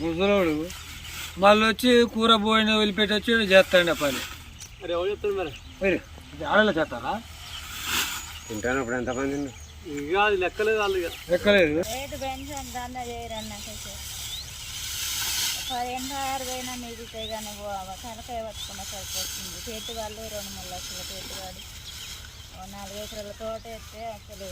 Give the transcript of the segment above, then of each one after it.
ముసలోడు మళ్ళీ వచ్చి కూర పోయిన వదిలిపెట్టి వచ్చి చేస్తాడు పని. మరి ఎవరు చెప్తారు మరి? మరి ఆడలో చేస్తారా? తింటానప్పుడు ఎంతమంది ఇక అది లెక్కలేదు వాళ్ళు చేయరన్న పదిహేను ఆరు పోయినా మిగులుతాయి కానీ తలకాయ పట్టుకున్న సరిపోతుంది. పెట్టుబడులు రెండు మూడు లక్షల పెట్టుబడి. నాలుగు ఎకరాల తోట వేస్తే అసలు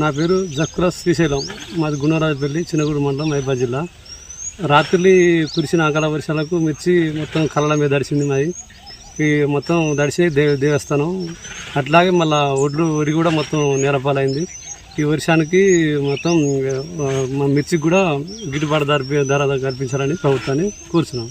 నా పేరు జక్కుల శ్రీశైలం. మాది గుణరాజపల్లి చిన్నగూడు మండలం మహిబాద్ జిల్లా. రాత్రి కురిసిన అకాల వర్షాలకు మిర్చి మొత్తం కళ్ళ మీద దడిచింది మాది. ఈ మొత్తం దడిచి దేవ దేవస్థానం. అట్లాగే మళ్ళా ఒడ్లు ఒడి కూడా మొత్తం నేలపాలైంది. ఈ వర్షానికి మొత్తం మా మిర్చికి కూడా గిట్టుబాటు ధర ధర కల్పించాలని ప్రభుత్వాన్ని కోరుచున్నాం.